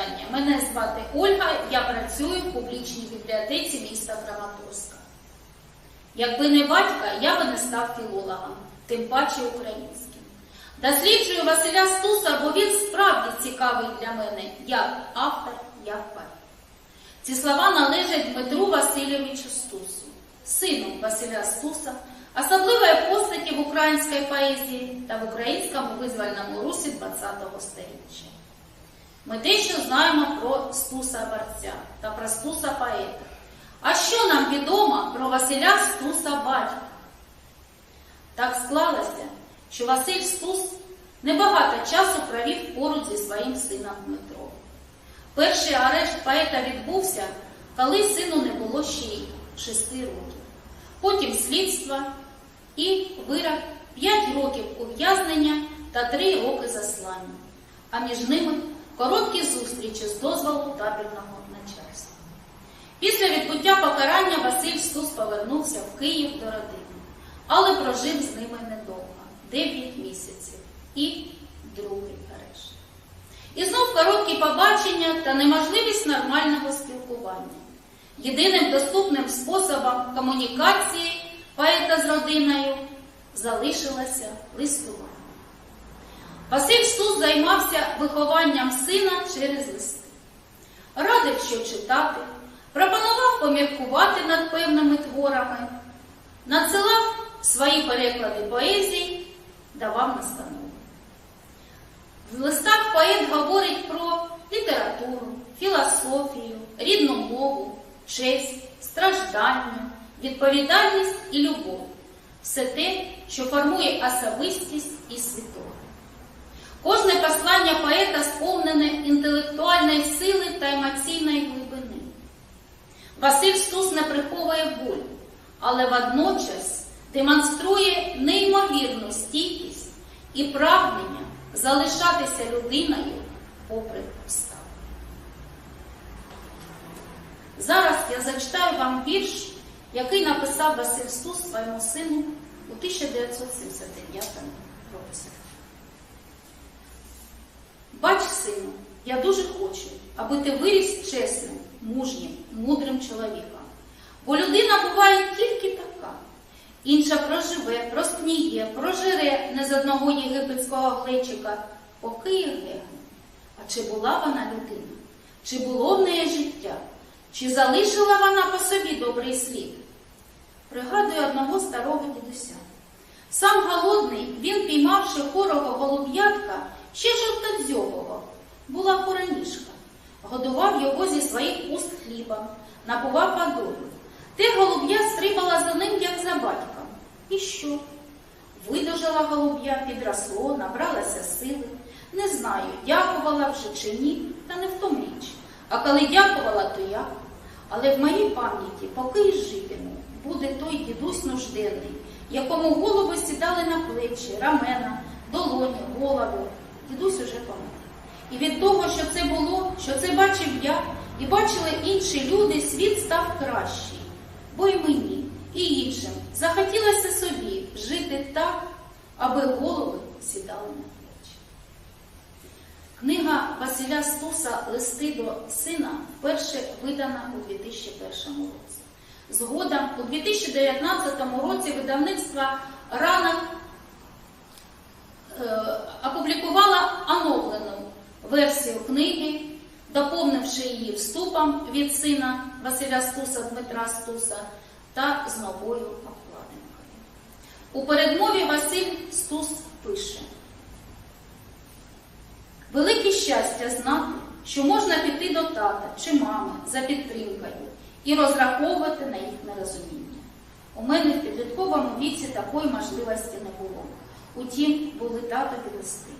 байдуже. Мене звати Ольга, я працюю в публічній бібліотеці міста Краматорська. Якби не батька, я би не став філологом, тим паче українським. Досліджую Василя Стуса, бо він справді цікавий для мене як автор, як поет. Ці слова належать Дмитру Васильовичу Стусу, сину Василя Стуса, особливої постаті в українській поезії та в українському визвольному русі ХХ століття. Ми дещо знаємо про Стуса Барця та про Стуса поета. А що нам відомо про Василя Стуса батька? Так склалося, що Василь Стус небагато часу провів поруч зі своїм сином Дмитром. Перший арешт поета відбувся, коли сину не було ще й шести років. Потім слідство і вирок 5 років ув'язнення та 3 роки заслання, а між ними короткі зустрічі з дозволу табірного начальства. Після відбуття покарання Василь Стус повернувся в Київ до родини, але прожив з ними недовго 9 місяців і другий арешт. І знов короткі побачення та неможливість нормального спілкування. Єдиним доступним способом комунікації поета з родиною залишилося листування. Василь Стус займався вихованням сина через листи. Радив, що читати, пропонував поміркувати над певними творами, надсилав свої переклади поезії, давав настанови. В листах поет говорить про літературу, філософію, рідну мову, честь, страждання, відповідальність і любов все те, що формує особистість і світогляд. Кожне послання поета сповнене інтелектуальної сили та емоційної глибини. Василь Стус не приховує боль, але водночас демонструє неймовірну стійкість і прагнення залишатися людиною попри обставини. Зараз я зачитаю вам вірш, який написав Василь Стус своєму сину у 1979 році. Бач, сину, я дуже хочу, аби ти виріс чесним, мужнім, мудрим чоловіком. Бо людина буває тільки така. Інша проживе, розкніє, прожире не з одного єгипетського глечика, поки і гегне. А чи була вона людина? Чи було в неї життя? Чи залишила вона по собі добрий слід? Пригадую одного старого дідуся. Сам голодний, він, піймавши хорого голуб'ятка, ще жовтодзьобого, була хороніжка, годував його зі своїх уст хлібом, напував водою. Те голуб'я стрибала за ним, як за батьком. І що? Видужала голуб'я, підросло, набралася сили. Не знаю, дякувала вже чи ні, та не в тому річ. А коли дякувала, то як? Але в моїй пам'яті, поки й житиму, буде той дідусь нужденний, якому голови сідали на плечі, рамена, долоні, голову. Дідусь уже помер. І від того, що це було, що це бачив я, і бачили інші люди, світ став кращий. Бо й мені, і іншим захотілося собі жити так, аби голови сідали на плечі. Книга Василя Стуса Листи до сина вперше видана у 2001 році. Згодом у 2019 році видавництво ранок її від сина Василя Стуса Дмитра Стуса та з новою обкладинкою. У передмові Василь Стус пише. Велике щастя знати, що можна піти до тата чи мами за підтримкою і розраховувати на їх нерозуміння. У мене в підлітковому віці такої можливості не було. Утім, були татові листи.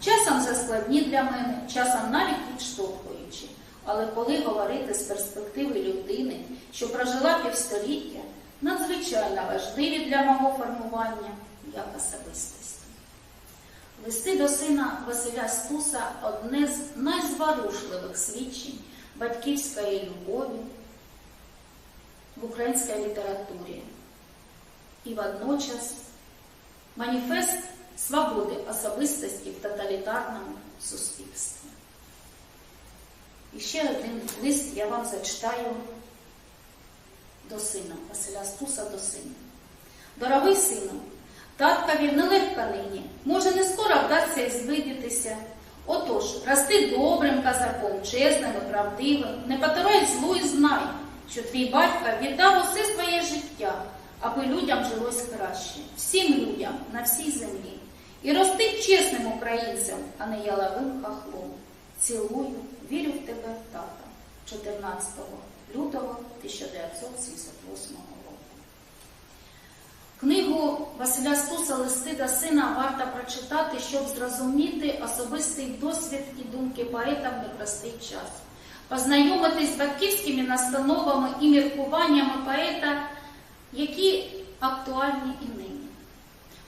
Часом заскладні для мене, часом навіть відштовхуючі. Але коли говорити з перспективи людини, що прожила півстоліття, надзвичайно важливі для мого формування як особистості. Листи до сина Василя Стуса одне з найзворушливих свідчень батьківської любові в українській літературі і водночас маніфест свободи особистості в тоталітарному суспільстві. І ще один лист я вам зачитаю до сина, Василя Стуса до сина. Дорогий сину, таткові нелегко нині, може, не скоро вдасться і звидітися. Отож, рости добрим казаком, чесним і правдивим, не потурай злу і знай, що твій батько віддав усе своє життя, аби людям жилось краще, всім людям на всій землі. І рости чесним українцем, а не яловим хахлом. Цілую, вірю в тебе, тата. 14 лютого 1978 року. Книгу Василя Стуса Листи до сина варто прочитати, щоб зрозуміти особистий досвід і думки поета в непростий час, познайомитись з батьківськими настановами і міркуваннями поета, які актуальні і нині,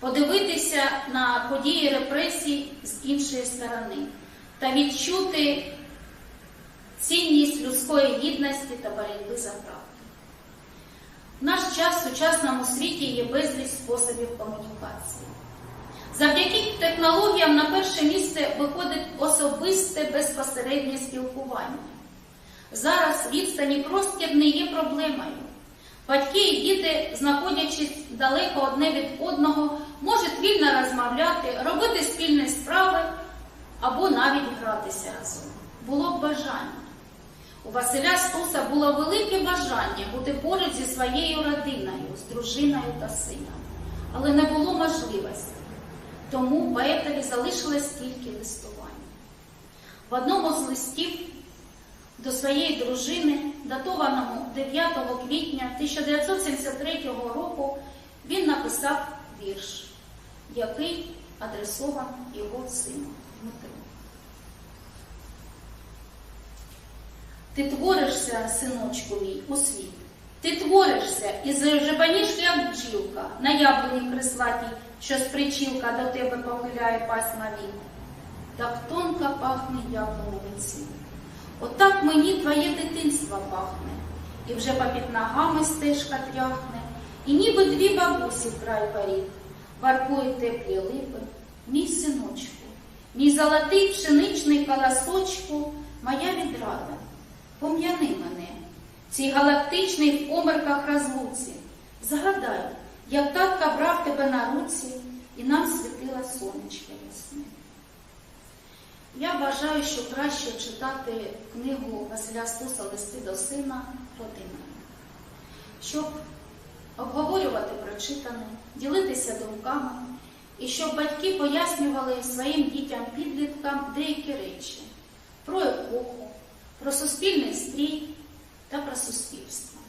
подивитися на події репресій з іншої сторони та відчути цінність людської гідності та боротьби за правду. В наш час в сучасному світі є безліч способів комунікації. Завдяки технологіям на перше місце виходить особисте безпосереднє спілкування. Зараз відстань і простір не є проблемою. Батьки і діти, знаходячись далеко одне від одного, можуть вільно розмовляти, робити спільні справи або навіть гратися разом. Було б бажання. У Василя Стуса було велике бажання бути поруч зі своєю родиною, з дружиною та сином, але не було можливості. Тому поетові залишилось тільки листування. В одному з листів до своєї дружини, датованому 9 квітня 1973 року, він написав вірш, який адресований його сину Дмитру. Ти творишся, синочку мій, у світ. Ти творишся і зажебаніш, як бджілка, на яблуні крислатій, що з причілка до тебе похиляє пасма вік. Так тонко пахне яблуневий цвіт. Отак мені твоє дитинство пахне, і вже попід ногами стежка тряхне, і ніби дві бабусі вкрай воріт, варкують теплі липи, мій синочку, мій золотий пшеничний колосочку, моя відрада. Пом'яни мене, цій галактичній в померках розлуці. Згадай, як татка брав тебе на руці, і нам світила сонечко ясне. Я вважаю, що краще читати книгу Василя Стуса Листи до сина родинами, щоб обговорювати прочитане, ділитися думками, і щоб батьки пояснювали своїм дітям-підліткам деякі речі про епоху про суспільний стрій та про суспільство.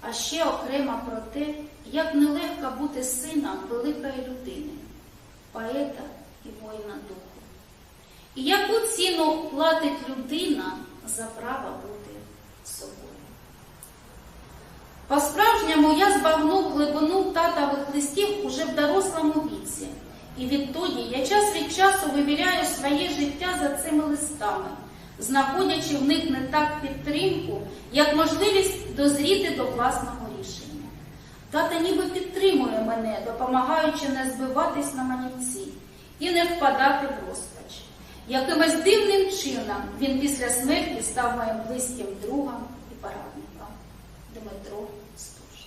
А ще окремо про те, як нелегко бути сином великої людини, поета і воїна духу. І яку ціну платить людина за право бути собою. По-справжньому я збагнув глибину татових листів уже в дорослому віці, і відтоді я час від часу вивіряю своє життя за цими листами знаходячи в них не так підтримку, як можливість дозріти до власного рішення. Тата ніби підтримує мене, допомагаючи не збиватись на манівці і не впадати в розпач. Якимось дивним чином він після смерті став моїм близьким другом і порадником Дмитро Стуж.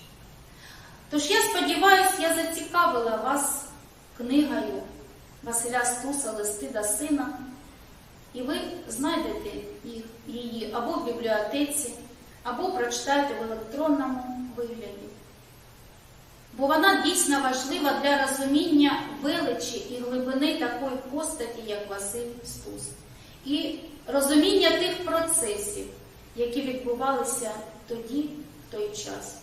Тож я сподіваюся, я зацікавила вас книгою Василя Стуса Листи до сина. І ви знайдете їх, її або в бібліотеці, або прочитаєте в електронному вигляді. Бо вона дійсно важлива для розуміння величі і глибини такої постаті, як Василь Стус, і розуміння тих процесів, які відбувалися тоді, в той час,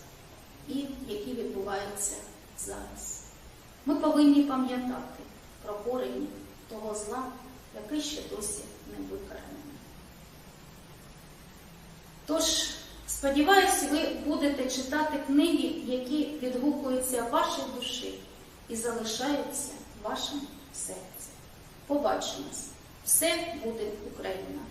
і які відбуваються зараз. Ми повинні пам'ятати про корені того зла, який ще досі не виконаний. Тож, сподіваюся, ви будете читати книги, які відгукуються вашій душі і залишаються вашим серцем. Побачимось! Все буде Україна!